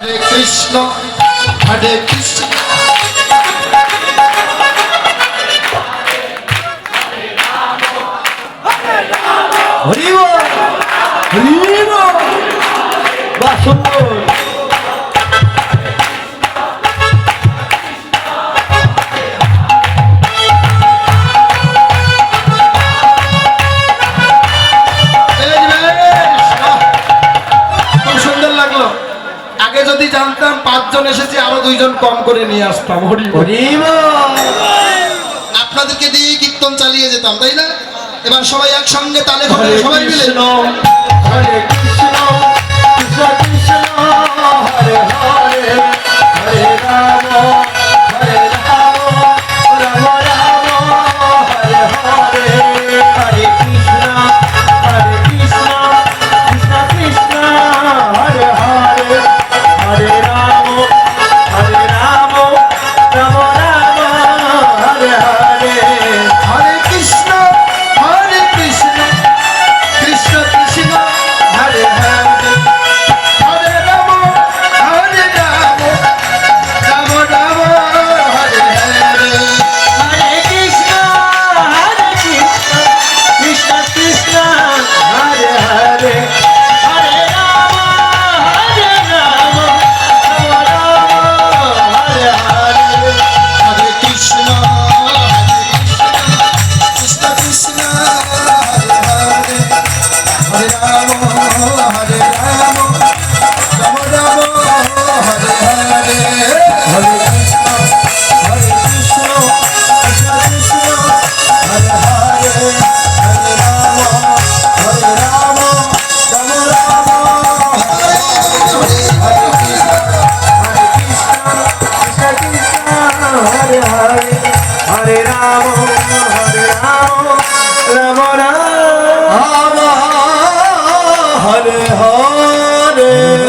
Hare Krishna, Hare Krishna. Hare Rama, Hare Rama. Hare Rama, Hare Rama. যদি জানতাম পাঁচজন এসেছে আরও দুইজন কম করে নিয়ে আসতাম। আপনাদেরকে দিয়ে কীর্তন চালিয়ে যেতাম তাই না? এবার সবাই একসঙ্গে তালে সবাই মিলে। Hare Hare